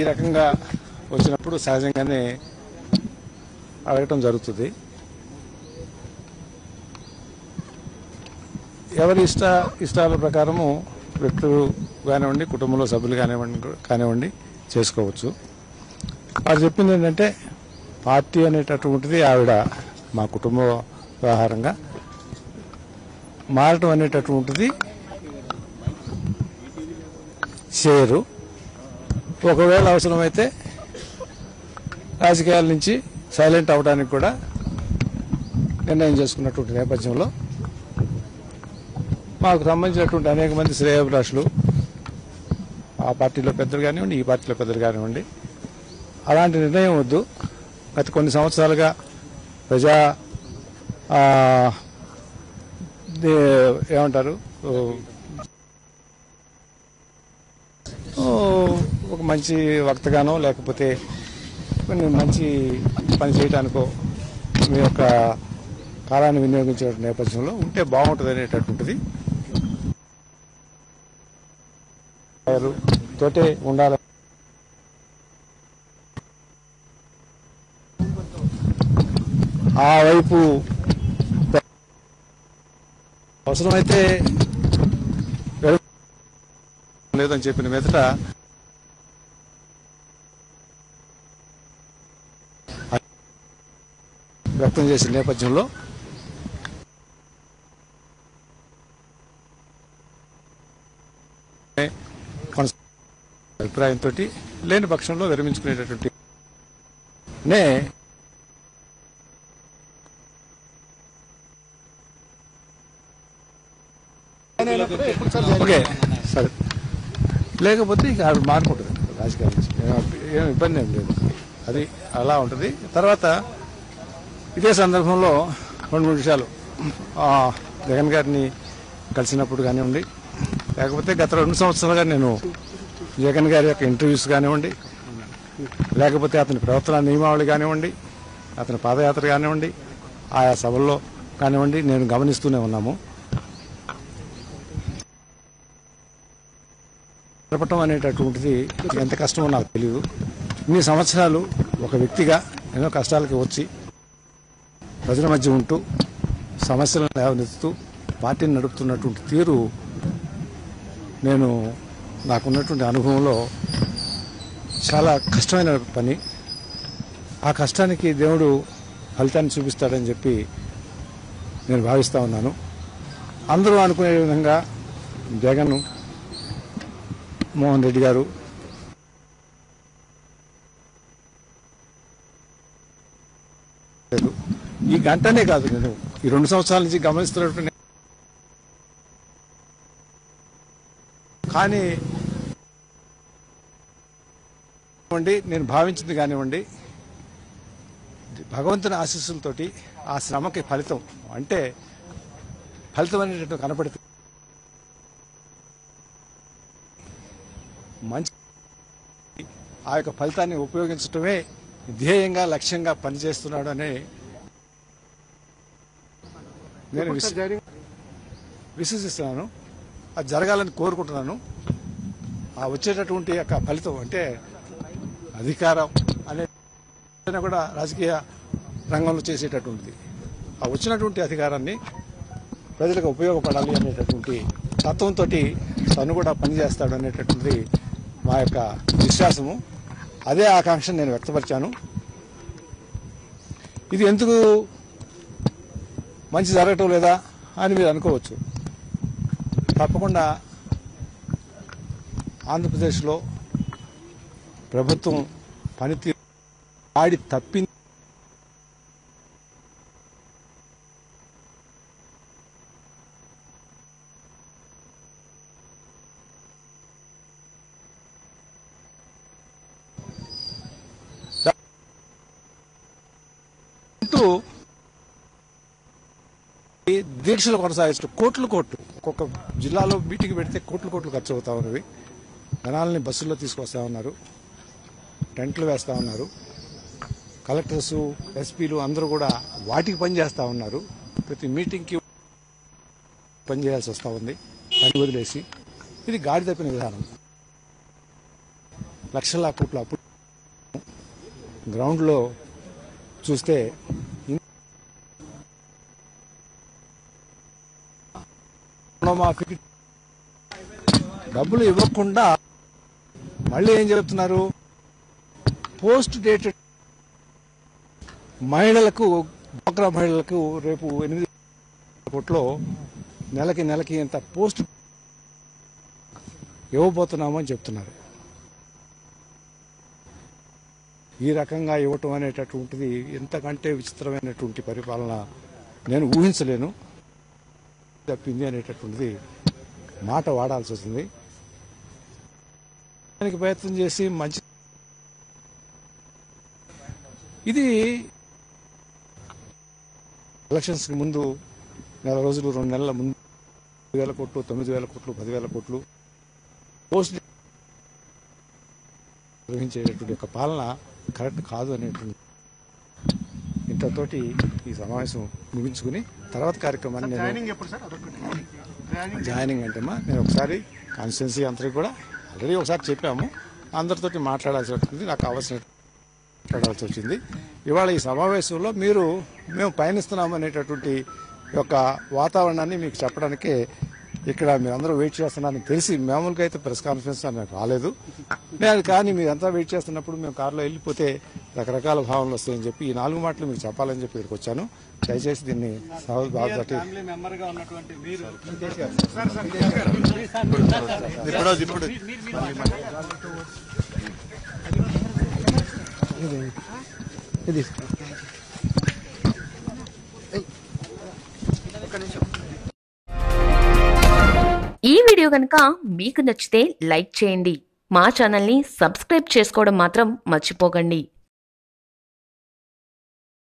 ఈ రకంగా వచ్చినప్పుడు సహజంగానే అడగటం జరుగుతుంది. ఎవరి ఇష్ట ఇష్టాల ప్రకారము వ్యక్తులు కానివ్వండి కుటుంబంలో సభ్యులు కానివ్వండి కానివ్వండి చేసుకోవచ్చు. వారు చెప్పింది ఏంటంటే పార్టీ అనేటటువంటిది ఆవిడ మా కుటుంబ వ్యవహారంగా మారటం అనేటటువంటిది చేయరు. ఒకవేళ అవసరమైతే రాజకీయాల నుంచి సైలెంట్ అవడానికి కూడా నిర్ణయం చేసుకున్నటువంటి నేపథ్యంలో మాకు సంబంధించినటువంటి అనేక మంది శ్రేయోభిలాషులు ఆ పార్టీలో పెద్దలు కానివ్వండి ఈ పార్టీలో పెద్దలు కానివ్వండి అలాంటి నిర్ణయం వద్దు. గత కొన్ని సంవత్సరాలుగా ప్రజా దే- ఏమంటారు? ఒక మంచి వక్తగానో లేకపోతే కొన్ని మంచి పని చేయడానికో మీ యొక్క కాలాన్ని వినియోగించే నేపథ్యంలో ఉంటే బాగుంటుంది అనేటటువంటిది తోటే ఉండాలి ఆ వైపు అవసరమైతే లేదని చెప్పిన మీదట వ్యక్తం చేసిన నేపథ్యంలో అభిప్రాయంతో లేని పక్షంలో విరమించుకునేటటువంటి నే ఓకే సరే. లేకపోతే ఇక అవి మారుకుంటుంది రాజకీయాల నుంచి. ఇబ్బంది ఏం లేదు. అది అలా ఉంటుంది. తర్వాత ఇదే సందర్భంలో రెండు మూడు విషయాలు జగన్ గారిని కలిసినప్పుడు కానివ్వండి లేకపోతే గత రెండు సంవత్సరాలుగా నేను జగన్ గారి యొక్క ఇంటర్వ్యూస్ కానివ్వండి లేకపోతే అతని ప్రవర్తన నియమావళి కానివ్వండి అతని పాదయాత్ర కానివ్వండి ఆయా సభల్లో కానివ్వండి నేను గమనిస్తూనే ఉన్నాము. గడపటం అనేటటువంటిది ఎంత కష్టమో నాకు తెలియదు. ఇన్ని సంవత్సరాలు ఒక వ్యక్తిగా ఎన్నో కష్టాలకి వచ్చి ప్రజల మధ్య ఉంటూ సమస్యలను లేవనెత్తుతూ పార్టీని నడుపుతున్నటువంటి తీరు నేను నాకున్నటువంటి అనుభవంలో చాలా కష్టమైన పని. ఆ కష్టానికి దేవుడు ఫలితాన్ని చూపిస్తాడని చెప్పి నేను భావిస్తూ ఉన్నాను. అందరూ అనుకునే విధంగా జగన్ మోహన్ రెడ్డి గారు లేదు. ఈ గంటనే కాదు నేను. ఈ రెండు సంవత్సరాల నుంచి గమనిస్తున్నట్టు కానీ కానివ్వండి, నేను భావించింది కానివ్వండి భగవంతుని ఆశీస్సులతోటి ఆ శ్రమకి ఫలితం అంటే ఫలితం అనేటట్టు కనపడుతుంది. మంచి ఆ యొక్క ఫలితాన్ని ఉపయోగించడమే ధ్యేయంగా లక్ష్యంగా పనిచేస్తున్నాడు అని నేను విశ్- విశ్వసిస్తున్నాను. అది జరగాలని కోరుకుంటున్నాను. ఆ వచ్చేటటువంటి యొక్క ఫలితం అంటే అధికారం అనే కూడా రాజకీయ రంగంలో చేసేటటువంటిది. ఆ వచ్చినటువంటి అధికారాన్ని ప్రజలకు ఉపయోగపడాలి అనేటటువంటి తత్వంతో తను కూడా పనిచేస్తాడు అనేటటువంటిది మా యొక్క విశ్వాసము. అదే ఆకాంక్షను నేను వ్యక్తపరిచాను. ఇది ఎందుకు మంచి జరగటం లేదా అని మీరు అనుకోవచ్చు. తప్పకుండా ఆంధ్రప్రదేశ్లో ప్రభుత్వం పనితీరు ఆడి తప్పింది. అంటూ దీక్షలు కొనసాగించడం కోట్లు కోట్లు. ఒక్కొక్క జిల్లాలో మీటింగ్ పెడితే కోట్లు కోట్లు ఖర్చు అవుతా ఉన్నవి. జనాలని బస్సుల్లో తీసుకొస్తా ఉన్నారు. టెంట్లు వేస్తా ఉన్నారు. కలెక్టర్స్ ఎస్పీలు అందరూ కూడా వాటికి పని చేస్తా ఉన్నారు. ప్రతి మీటింగ్కి పనిచేయాల్సి వస్తూ ఉంది. పని వదిలేసి. ఇది గాడి తప్పిన విధానం. లక్షల కోట్ల అప్పు గ్రౌండ్లో చూస్తే రుణమాఫీకి డబ్బులు ఇవ్వకుండా మళ్ళీ ఏం చెప్తున్నారు? పోస్ట్ డేటెడ్ మహిళలకు డ్వాక్రా మహిళలకు రేపు ఎనిమిది కోట్లో నెలకి నెలకి ఎంత పోస్ట్ ఇవ్వబోతున్నామని చెప్తున్నారు. ఈ రకంగా ఇవ్వటం అనేటటువంటిది ఎంతకంటే విచిత్రమైనటువంటి పరిపాలన నేను ఊహించలేను. తప్పింది అనేటటువంటిది మాట వాడాల్సి వస్తుంది. దానికి ప్రయత్నం చేసి మంచి ఇది ఎలక్షన్స్కి ముందు నెల రోజులు రెండు నెలల ముందు వేల కోట్లు తొమ్మిది వేల కోట్లు పదివేల కోట్లు పోస్ట్ నిర్వహించేటటువంటి ఒక పాలన కరెక్ట్ కాదు అనేటువంటి ఇంతతోటి ఈ సమావేశం ముగించుకుని తర్వాత కార్యక్రమాన్ని నేను జాయినింగ్ అంటే నేను ఒకసారి కాన్స్టిట్యున్సీ అందరికి కూడా ఆల్రెడీ ఒకసారి చెప్పాము. అందరితోటి మాట్లాడాల్సి వచ్చింది. నాకు కావాల్సిన మాట్లాడాల్సి వచ్చింది. ఇవాళ ఈ సమావేశంలో మీరు మేము పయనిస్తున్నాం అనేటటువంటి యొక్క వాతావరణాన్ని మీకు చెప్పడానికే ఇక్కడ మీరందరూ వెయిట్ చేస్తున్నారని తెలిసి మామూలుగా అయితే ప్రెస్ కాన్ఫరెన్స్ అని నాకు రాలేదు. నేను కానీ మీరంతా వెయిట్ చేస్తున్నప్పుడు మేము కారులో వెళ్ళిపోతే రకరకాల భావనలు వస్తాయని చెప్పి ఈ నాలుగు మాటలు మీకు చెప్పాలని చెప్పి ఇక్కడికి వచ్చాను. దయచేసి దీన్ని సహజ బాధతోటి ఫ్యామిలీ మెంబర్గా ఉన్నటువంటి మీరు ఇప్పుడు ఇప్పుడు. ఇది. ఈ వీడియో కనుక మీకు నచ్చితే లైక్ చేయండి. మా ఛానల్ని సబ్స్క్రైబ్ చేసుకోవడం మాత్రం మర్చిపోకండి.